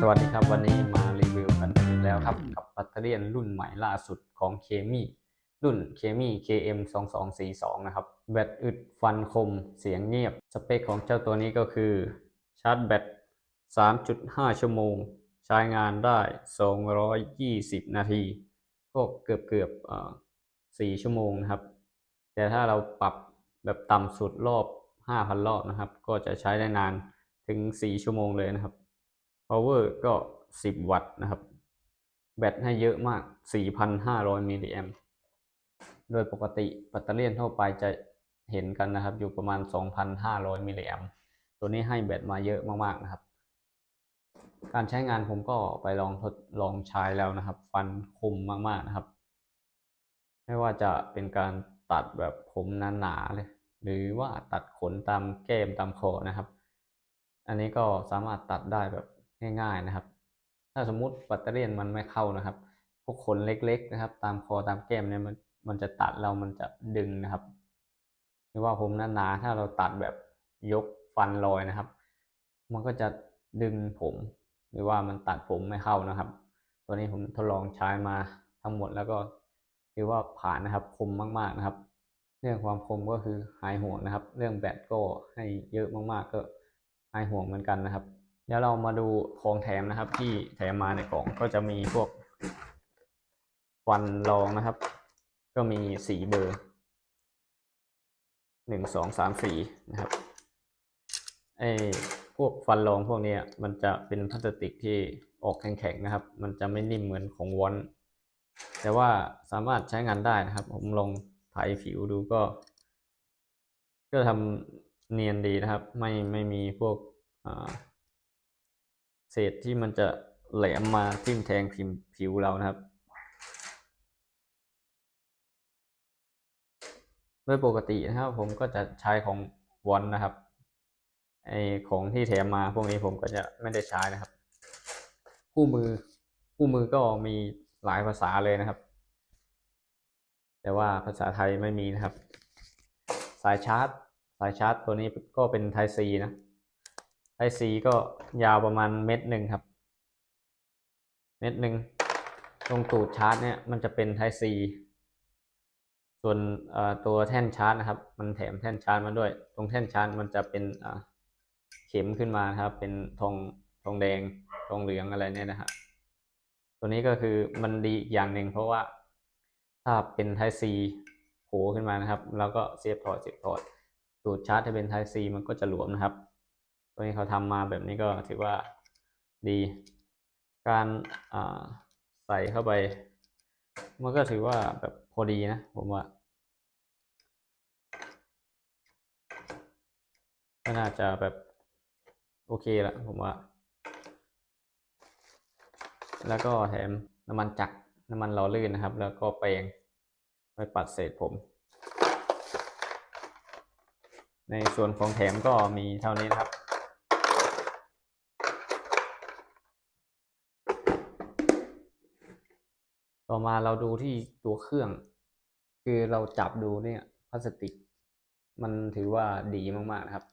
สวัสดีครับวันนี้มารีวิวกันอีกแล้วครับ กับแบตเตอรี่ยนรุ่นใหม่ล่าสุดของเคมีรุ่นเคมี KM 2 2 4 2นะครับ แบตอึดฟันคมเสียงเงียบ สเปคของเจ้าตัวนี้ก็คือ ชาร์จแบต 3.5 ชั่วโมง ใช้งานได้ 220 นาที ก็เกือบเกือบๆอ่า4ชั่วโมงนะครับ แต่ถ้าเราปรับแบบต่ำสุดรอบ 5,000 รอบนะครับ ก็จะใช้ได้นานถึง 4 ชั่วโมงเลยนะครับ power ก็ 10 วัตต์นะครับ แบตให้เยอะมาก 4,500 มิลลิแอมป์โดยปกติแบตเตอรี่ทั่วไปจะเห็นกันนะครับ อยู่ประมาณ 2,500 มิลลิแอมป์ตัวนี้ให้แบตมาเยอะมากๆนะครับ การใช้งานผมก็ไปลองทดลองใช้แล้วนะครับ ฟันคมมากๆนะครับ ไม่ว่าจะเป็นการตัดแบบผมหนาๆเลย หรือว่าตัดขนตามแก้มตามคอนะครับ อันนี้ก็สามารถตัดได้แบบ ง่ายๆนะครับ ถ้าสมมุติแบตเตอรี่มันไม่เข้านะครับ พวกขนเล็กๆนะครับ ตามคอตามแก้มเนี่ยมันมันจะตัดแล้วมันจะดึงนะครับหรือว่าผมหนาๆถ้าเราตัดแบบยกฟันลอยนะครับ มันก็จะดึงผม หรือว่ามันตัดผมไม่เข้านะครับ ตัวนี้ผมทดลองใช้มาทั้งหมดแล้วก็ถือว่าผ่านนะครับคมมากๆนะครับ เรื่องความคมก็คือหายห่วงนะครับ เรื่องแบตก็ให้เยอะมากๆก็หายห่วงเหมือนกันนะครับ เดี๋ยวเรามาดูของแถมนะครับ ที่แถมมาในกล่องก็จะมีพวกฟันรองนะครับ ก็มีสีเบอร์หนึ่งสองสามสี่นะครับไอ้พวกฟันรองพวกนี้มันจะเป็นพลาสติกที่ออกแข็งๆนะครับ มันจะไม่นิ่มเหมือนของวอนแต่ว่าสามารถใช้งานได้นะครับ ผมลองไถผิวดูก็ ก็ทำเนียนดีนะครับ ไม่ไม่มีพวกอ่า เศษที่มันจะแหลมมาทิ่มแทงผิวผิวเรานะครับ โดยปกตินะครับผมก็จะใช้ของวอนนะครับไอของที่แถมมาพวกนี้ผมก็จะไม่ได้ใช้นะครับ คู่มือคู่มือก็มีหลายภาษาเลยนะครับ แต่ว่าภาษาไทยไม่มีนะครับ สายชาร์จ สายชาร์จตัวนี้ก็เป็น Type C นะ Type C ก็ยาวประมาณเม็ดหนึ่งครับ เม็ดหนึ่งตรงตูดชาร์จเนี่ยมันจะเป็น Type C ส่วนตัวแท่นชาร์จนะครับ มันแถมแท่นชาร์จมาด้วย ตรงแท่นชาร์จมันจะเป็นเข็มขึ้นมาครับ เป็นทองทองแดงทองเหลืองอะไรเนี่ยนะครับตัวนี้ก็คือมันดีอีกอย่างหนึ่งเพราะว่าถ้าเป็น Type C โผล่ขึ้นมานะครับ แล้วก็เสียบพอร์ตเสียบพอร์ตตูดชาร์จถ้าเป็น Type C มันก็จะหลวมนะครับ ตัวนี้เขาทำมาแบบนี้ก็ถือว่าดี การใส่เข้าไป มันก็ถือว่าแบบพอดีนะผมว่า ก็น่าจะแบบโอเคละผมว่า แล้วก็แถมน้ำมันจักรน้ำมันหล่อลื่นนะครับ แล้วก็แปรงไว้ปัดเศษผม ในส่วนของแถมก็มีเท่านี้นะครับ ต่อมาเราดูที่ตัวเครื่อง คือเราจับดูเนี่ยพลาสติก มันถือว่าดีมากๆนะครับ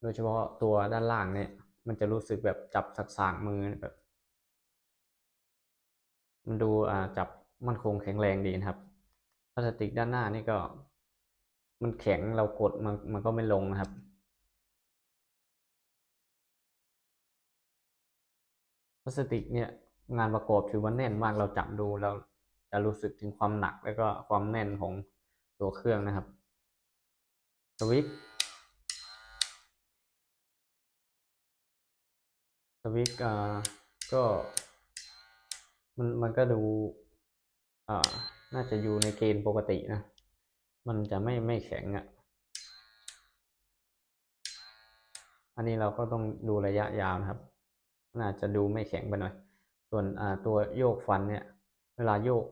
โดยเฉพาะตัวด้านล่างเนี่ย มันจะรู้สึกแบบจับสักสางมือแบบ มันดูอ่าจับมันคงแข็งแรงดีนะครับพลาสติกด้านหน้านี่ก็ มันแข็งเรากดมันมันก็ไม่ลงนะครับพลาสติกเนี่ย งานประกอบถือว่าแน่นมากเราจับดูเราจะรู้สึกถึงความหนักแล้วก็ความแน่นของตัวเครื่องนะครับสวิตสวิตอ่าก็มันมันก็ดูอ่าน่าจะอยู่ในเกณฑ์ปกตินะ มันจะไม่ไม่แข็งอะ่ะอันนี้เราก็ต้องดูระยะยาวนะครับน่าจะดูไม่แข็งไปหน่อย ส่วนตัวโยกฟันเนี่ย เวลาโยก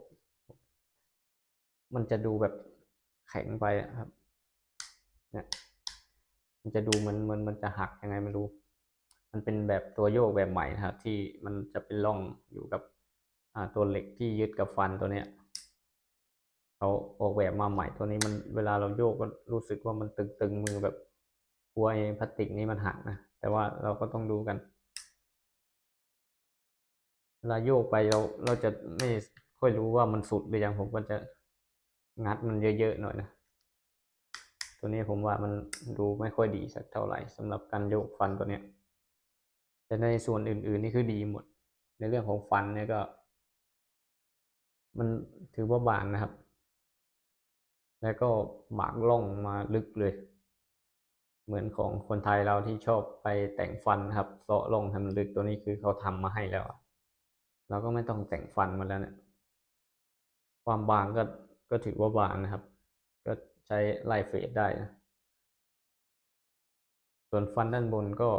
มันจะดูแบบแข็งไปครับ เนี่ยมันจะดูเหมือนเหมือนมันจะหักยังไงไม่รู้ มันเป็นแบบตัวโยกแบบใหม่นะครับที่มันจะเป็นร่องอยู่กับตัวเหล็กที่ยึดกับฟันตัวเนี้ยเขาออกแบบมาใหม่ตัวนี้มันเวลาเราโยกก็รู้สึกว่ามันตึงๆมือแบบกลัวไอ้พลาสติกนี้มันหักนะแต่ว่าเราก็ต้องดูกัน เวลาโยกไปเราเราจะไม่ค่อยรู้ว่ามันสุดหรือยังผมก็จะงัดมันเยอะๆหน่อยนะ ตัวนี้ผมว่ามันดูไม่ค่อยดีสักเท่าไหร่สำหรับการโยกฟันตัวเนี้ย แต่ในส่วนอื่น ๆ นี่คือดีหมด ในเรื่องของฟันเนี่ยก็ มันถือว่าบางนะครับ แล้วก็บางล่องมาลึกเลย เหมือนของคนไทยเราที่ชอบไปแต่งฟันครับเซาะลงให้มันลึกตัวนี้คือเขาทำมาให้แล้วอะ เราก็ไม่ต้องแต่งฟันมาแล้วเนี่ย ความบางก็ก็ถือว่าบางนะครับ ก็ใช้ไล่เฟดได้นะ ส่วนฟันด้านบนก็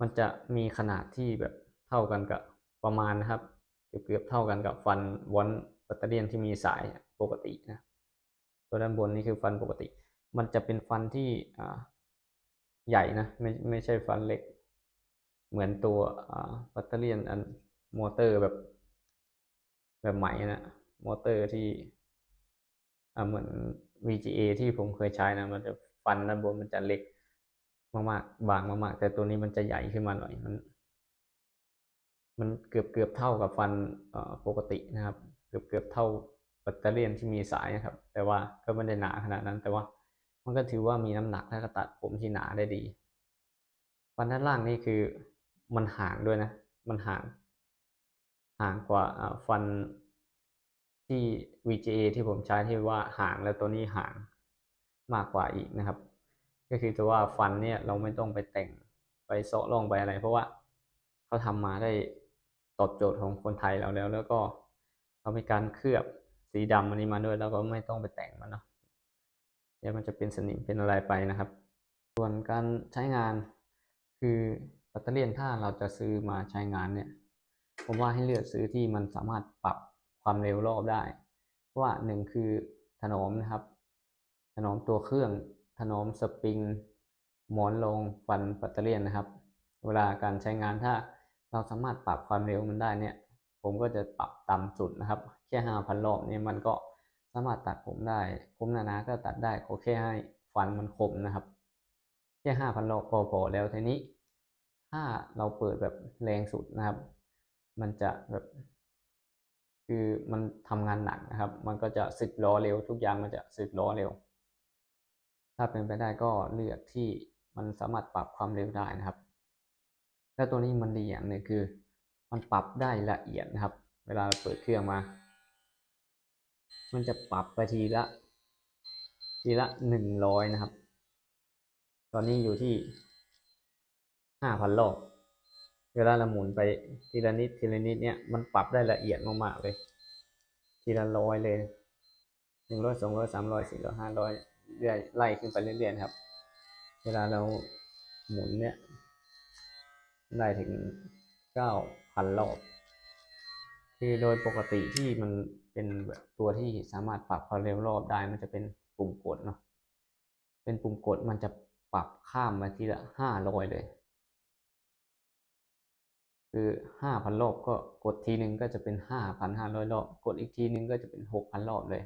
มันจะมีขนาดที่แบบเท่ากันกับประมาณนะครับ เกือบเกือบเท่ากันกับฟันวอนปัตเตอรียนที่มีสายปกตินะ ตัวด้านบนนี่คือฟันปกติ มันจะเป็นฟันที่อ่าใหญ่นะ ไม่ไม่ใช่ฟันเล็ก เหมือนตัวอ่าปัตเตอรียนอัน มอเตอร์แบบ แบบใหม่นะมอเตอร์ที่อ่าเหมือน VGA ที่ผมเคยใช้นะ มันจะฟันด้านบนมันจะเล็กมากๆบางมากๆแต่ตัวนี้มันจะใหญ่ขึ้นมาหน่อยมัน มันเกือบเกือบเท่ากับฟันปกตินะครับ เกือบเกือบเท่าปัตเตอร์เลียนที่มีสายนะครับ แต่ว่าก็ไม่ได้หนาขนาดนั้น แต่ว่ามันก็ถือว่ามีน้ำหนักและก็ตัดผมที่หนาได้ดี ฟันด้านล่างนี่คือมันห่างด้วยนะ มันห่าง ห่างกว่าฟันที่ VGA ที่ผมใช้ที่ว่าห่างแล้วตัวนี้ห่างมากกว่าอีกนะครับ ก็คือจะว่าฟันเนี่ยเราไม่ต้องไปแต่งไปเซาะร่องไปอะไร เพราะว่าเขาทำมาได้ตอบโจทย์ของคนไทยเราแล้ว แล้วก็เขามีการเคลือบสีดำอันนี้มาด้วยแล้วก็ไม่ต้องไปแต่งมันเนาะเดี๋ยวมันจะเป็นสนิมเป็นอะไรไปนะครับ ส่วนการใช้งานคือแบตเตอรี่ถ้าเราจะซื้อมาใช้งานเนี่ย ผมว่าให้เลือกซื้อที่มันสามารถปรับความเร็วรอบได้ เพราะว่าหนึ่งคือถนอมนะครับ ถนอมตัวเครื่อง ถนอมสปริง หมอนรองฟันแบตเตอรี่นะครับ เวลาการใช้งานถ้าเราสามารถปรับความเร็วมันได้เนี่ย ผมก็จะปรับต่ำสุดนะครับ แค่ห้าพันรอบเนี่ยมันก็สามารถตัดผมได้ ผมหนาๆก็ตัดได้ขอแค่ให้ฟันมันคมนะครับ แค่ห้าพันรอบพอๆแล้วทีนี้ ถ้าเราเปิดแบบแรงสุดนะครับ มันจะแบบคือมันทำงานหนักนะครับ มันก็จะสึกล้อเร็ว ทุกอย่างมันจะสึกล้อเร็ว ถ้าเป็นไปได้ก็เลือกที่มันสามารถปรับความเร็วได้นะครับ แล้วตัวนี้มันดีอย่างหนึ่งคือ มันปรับได้ละเอียดนะครับ เวลาเราเปิดเครื่องมา มันจะปรับไปทีละ ทีละหนึ่งร้อยนะครับ ตอนนี้อยู่ที่ห้าพันรอบ เวลาเราหมุนไปทีละนิดทีละนิดเนี่ยมันปรับได้ละเอียดมากๆเลย ทีละร้อยเลยหนึ่งร้อยสองร้อยสามร้อยสี่ร้อยห้าร้อยเรื่อยไล่ขึ้นไปเรื่อยๆครับ เวลาเราหมุนเนี่ยได้ถึงเก้าพันรอบคือโดยปกติที่มันเป็นตัวที่สามารถปรับความเร็วรอบได้มันจะเป็นปุ่มกดเนาะเป็นปุ่มกดมันจะปรับข้ามมาทีละห้าร้อยเลย คือห้าพันรอบก็กดทีหนึ่งก็จะเป็นห้าพันห้าร้อยรอบ กดอีกทีหนึ่งก็จะเป็นหกพันรอบเลย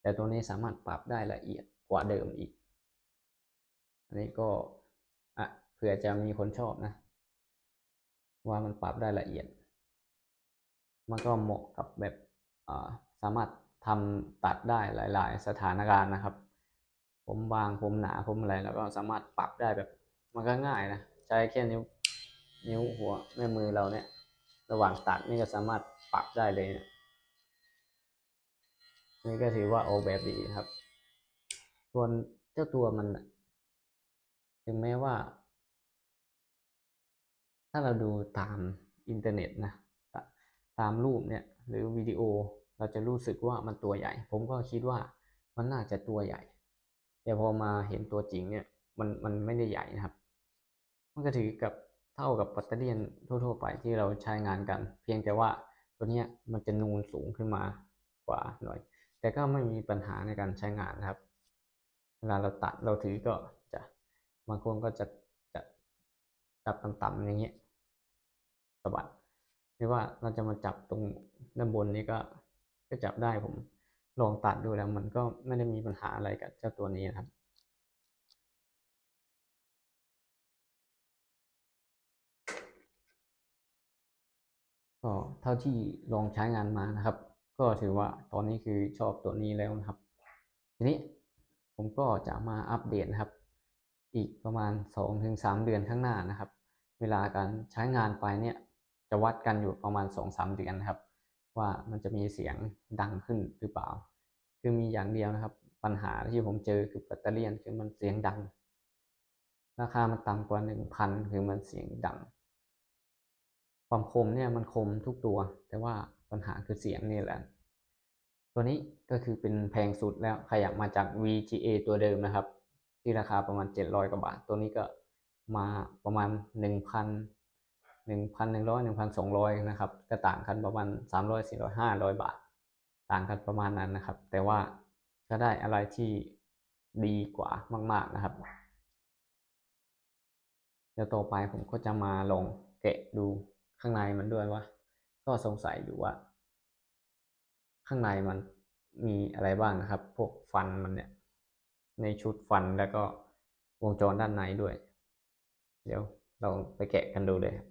แต่ตัวนี้สามารถปรับได้ละเอียดกว่าเดิมอีก อันนี้ก็อะเผื่อจะมีคนชอบนะ ว่ามันปรับได้ละเอียด มันก็เหมาะกับแบบอ่าสามารถทำตัดได้หลาย ๆ สถานการณ์นะครับ ผมบางผมหนาผมอะไรแล้วก็สามารถปรับได้แบบมันก็ง่ายนะ ใช้แค่นิ้ว นิ้วหัวแม่มือเราเนี่ย ระหว่างตัดนี่ก็สามารถปรับได้เลยเนี่ยนี่ก็ถือว่าออกแบบดีครับส่วนเจ้าตัวมันถึงแม้ว่า ถ้าเราดูตามอินเทอร์เน็ตนะตามรูปเนี่ย หรือวิดีโอเราจะรู้สึกว่ามันตัวใหญ่ ผมก็คิดว่ามันน่าจะตัวใหญ่ แต่พอมาเห็นตัวจริงเนี่ย มันมันไม่ได้ใหญ่นะครับ มันก็ถือกับ เท่ากับปัตเตอร์เลียนทั่ว ๆ ไปที่เราใช้งานกัน เพียงแต่ว่าตัวนี้มันจะนูนสูงขึ้นมากว่าหน่อย แต่ก็ไม่มีปัญหาในการใช้งานนะครับ เวลาเราตัดเราถือก็จะบางคนก็จะจะจับต่ำๆอย่างเงี้ยสะบัดไม่ว่าเราจะมาจับตรงด้านบนนี้ก็ก็จับได้ผมลองตัดดูแล้วมันก็ไม่ได้มีปัญหาอะไรกับเจ้าตัวนี้นะครับ ก็เท่าที่ลองใช้งานมานะครับ ก็ถือว่าตอนนี้คือชอบตัวนี้แล้วนะครับ ทีนี้ผมก็จะมาอัปเดตนะครับ อีกประมาณ 2-3 เดือนข้างหน้านะครับ เวลาการใช้งานไปเนี่ยจะวัดกันอยู่ประมาณ 2-3 เดือนนะครับ ว่ามันจะมีเสียงดังขึ้นหรือเปล่า คือมีอย่างเดียวนะครับ ปัญหาที่ผมเจอคือแบตเตอรี่คือมันเสียงดัง ราคามันต่ำกว่า 1,000 คือมันเสียงดัง ความคมเนี่ยมันคมทุกตัว แต่ว่าปัญหาคือเสียงนี่แหละ ตัวนี้ก็คือเป็นแพงสุดแล้วขยับมาจาก VGA ตัวเดิมนะครับ ที่ราคาประมาณ 700กว่าบาท ตัวนี้ก็มาประมาณ 1,000 1,100 1,200 นะครับ ก็ต่างกันประมาณ 300 400 500 บาท ต่างกันประมาณนั้นนะครับ แต่ว่าก็ได้อะไรที่ดีกว่ามาก ๆนะครับ เดี๋ยวต่อไปผมก็จะมาลองแกะดู ข้างในมันด้วยว่า ก็สงสัยอยู่ว่า ข้างในมันมีอะไรบ้างนะครับ พวกฟันมันเนี่ย ในชุดฟันแล้วก็วงจรด้านในด้วย เดี๋ยวเราไปแกะกันดูเลยครับ